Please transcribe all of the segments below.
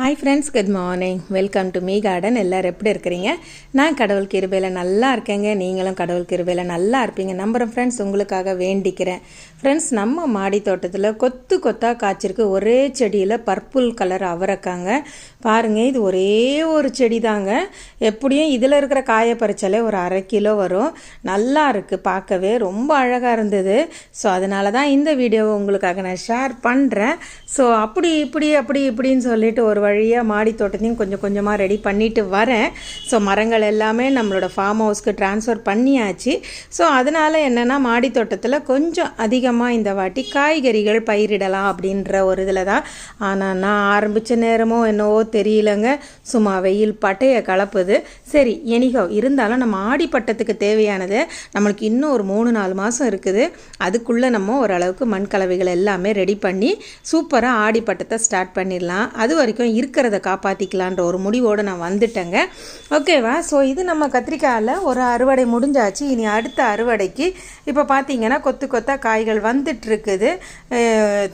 Hi friends good morning welcome to me garden எல்லோரும் எப்படி இருக்கிறீங்க? நான் கடவுள் கிருபையில் நல்லா இருக்கேங்க. நீங்களும் கடவுள் கிருபையில் நல்லா இருப்பீங்க. நம்புகிறேன் ஃப்ரெண்ட்ஸ் உங்களுக்காக வேண்டிக்கிறேன். ஃப்ரெண்ட்ஸ் நம்ம மாடி தோட்டத்தில் கொத்து கொத்தாக காய்ச்சிருக்கு ஒரே செடியில் பர்பிள் கலர் அவரைக்காங்க. பாருங்கள் இது ஒரே ஒரு செடி தாங்க எப்படியும் இதில் இருக்கிற காய பறிச்சாலே ஒரு அரை கிலோ வரும். நல்லா இருக்குது பார்க்கவே ரொம்ப அழகாக இருந்தது. ஸோ அதனால தான் இந்த வீடியோவை உங்களுக்காக நான் ஷேர் பண்ணுறேன் ஸோ அப்படி இப்படி அப்படி இப்படின்னு சொல்லிட்டு ஒரு வழியாக மாடி தோட்டத்தையும் கொஞ்சம் கொஞ்சமாக ரெடி பண்ணிட்டு வரேன். ஸோ மரங்கள் எல்லாமே நம்மளோட ஃபார்ம் ஹவுஸ்க்கு ட்ரான்ஸ்ஃபர் பண்ணியாச்சு. ஸோ அதனால் என்னென்னா மாடி தோட்டத்தில் கொஞ்சம் அதிகமாக இந்த வாட்டி காய்கறிகள் பயிரிடலாம் அப்படின்ற ஒரு இதில் தான் ஆனால் நான் ஆரம்பித்த நேரமோ என்னவோ தெரியலங்க. சும்மா வெயில் பட்டையை கலப்புது. சரி எனிகோ இருந்தாலும் நம்ம ஆடிப்பட்டத்துக்கு தேவையானது நம்மளுக்கு இன்னும் ஒரு மூணு நாலு மாதம் இருக்குது. அதுக்குள்ளே நம்ம ஓரளவுக்கு மண் கலவைகள் எல்லாமே ரெடி பண்ணி சூப்பராக ஆடிப்பட்டத்தை ஸ்டார்ட் பண்ணிடலாம். அது வரைக்கும் இருக்கிறத காப்பாற்றிக்கலான்ற ஒரு முடிவோடு நான் வந்துட்டேங்க. ஓகேவா? ஸோ இது நம்ம கத்திரிக்காயில் ஒரு அறுவடை முடிஞ்சாச்சு. இனி அடுத்த அறுவடைக்கு இப்போ பார்த்தீங்கன்னா கொத்து கொத்தாக காய்கள் வந்துட்டுருக்குது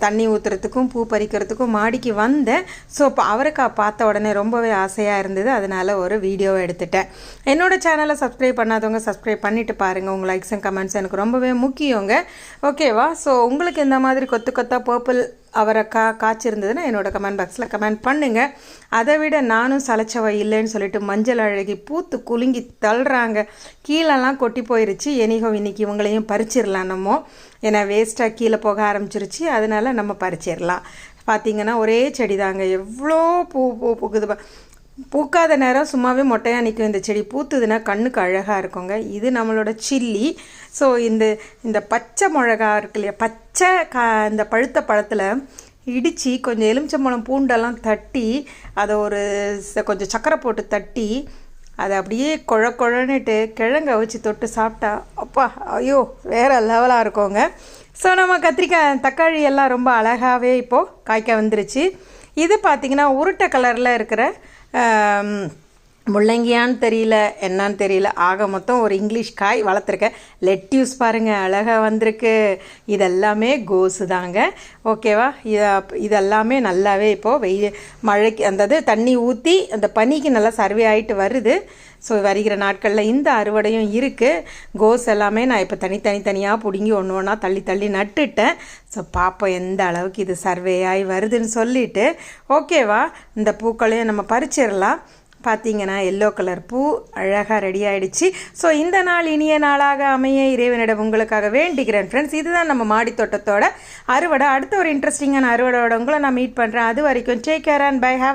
தண்ணி ஊற்றுறதுக்கும் பூ பறிக்கிறதுக்கும் மாடிக்கு வந்தேன். ஸோ இப்போ அவரைக்காய் பார்த்த உடனே ரொம்பவே ஆசையாக இருந்தது. அதனால் ஒரு வீடியோவை எடுத்துட்டேன். என்னோடய சேனலை சப்ஸ்கிரைப் பண்ணாதவங்க சப்ஸ்கிரைப் பண்ணிவிட்டு பாருங்கள் உங்கள் லைக்ஸ் அண்ட் கமெண்ட்ஸ் எனக்கு ரொம்பவே முக்கியங்க. ஓகேவா? ஸோ உங்களுக்கு இந்த மாதிரி கொத்து கொத்தாக பர்பிள் அவரைக்கா காய்ச்சிருந்ததுன்னா என்னோட கமெண்ட் பாக்ஸில் கமெண்ட் பண்ணுங்கள் அதை விட நானும் சலைச்சவ இல்லைன்னு சொல்லிட்டு மஞ்சள் அழகி பூத்து குலுங்கி தள்ளுறாங்க. கீழெல்லாம் கொட்டி போயிருச்சு. எனிகோ இன்னைக்கு இவங்களையும் பறிச்சிடலாம் நம்ம. ஏன்னா வேஸ்ட்டாக கீழே போக ஆரம்பிச்சிருச்சு. அதனால் நம்ம பறிச்சிடலாம். பார்த்தீங்கன்னா ஒரே செடி தாங்க எவ்வளோ பூ பூ பூக்குது பூக்காத நேரம் சும்மாவே மொட்டையாக நிற்கும் இந்த செடி பூத்துதுன்னா கண்ணுக்கு அழகாக இருக்குங்க. இது நம்மளோட சில்லி. ஸோ இந்த இந்த பச்சை மிளகா இருக்கு இல்லையா? பச்சை கா இந்த பழுத்த பழத்தில் இடித்து கொஞ்சம் எலுமிச்சம்பழம் பூண்டெல்லாம் தட்டி அதை ஒரு கொஞ்சம் சக்கரை போட்டு தட்டி அதை அப்படியே குழ குழன்னுட்டு கிழங்க வச்சு தொட்டு சாப்பிட்டா அப்பா ஐயோ வேறு லெவலாக இருக்குங்க. ஸோ நம்ம கத்திரிக்காய் தக்காளி எல்லாம் ரொம்ப அழகாகவே இப்போது காய்க்க வந்துருச்சு. இது பார்த்திங்கன்னா உருட்டை கலரில் இருக்கிற Um, முள்ளங்கியான்னு தெரியல என்னான்னு தெரியல. ஆக மொத்தம் ஒரு இங்கிலீஷ் காய் வளர்த்துருக்கேன். லெட்யூஸ் பாருங்கள் அழகாக வந்திருக்கு. இதெல்லாமே கோஸு தாங்க. ஓகேவா இதெல்லாமே நல்லாவே இப்போது வெயில் மழைக்கு அந்த தண்ணி ஊற்றி அந்த பனிக்கு நல்லா சர்வே ஆகிட்டு வருது. ஸோ வருகிற நாட்களில் இந்த அறுவடையும் இருக்குது கோஸ் எல்லாமே நான் இப்போ தனித்தனி தனியாக பிடுங்கி ஒன்று ஒன்றா தள்ளி தள்ளி நட்டுட்டேன். ஸோ பார்ப்போம் எந்த அளவுக்கு இது சர்வே ஆகி வருதுன்னு சொல்லிவிட்டு ஓகேவா இந்த பூக்களையும் நம்ம பறிச்சிடலாம். பார்த்தீங்கன்னா எல்லோ கலர் பூ அழகாக ரெடி ஆகிடுச்சு ஸோ இந்த நாள் இனிய நாளாக அமைய இறைவனிடம் உங்களுக்காக வேண்டிக்கிறேன் ஃப்ரெண்ட்ஸ் இதுதான் நம்ம மாடித்தோட்டத்தோட அறுவடை. அடுத்த ஒரு இன்ட்ரெஸ்டிங்கான அறுவடையோட உங்களை நான் மீட் பண்ணுறேன் அது வரைக்கும் take care and bye have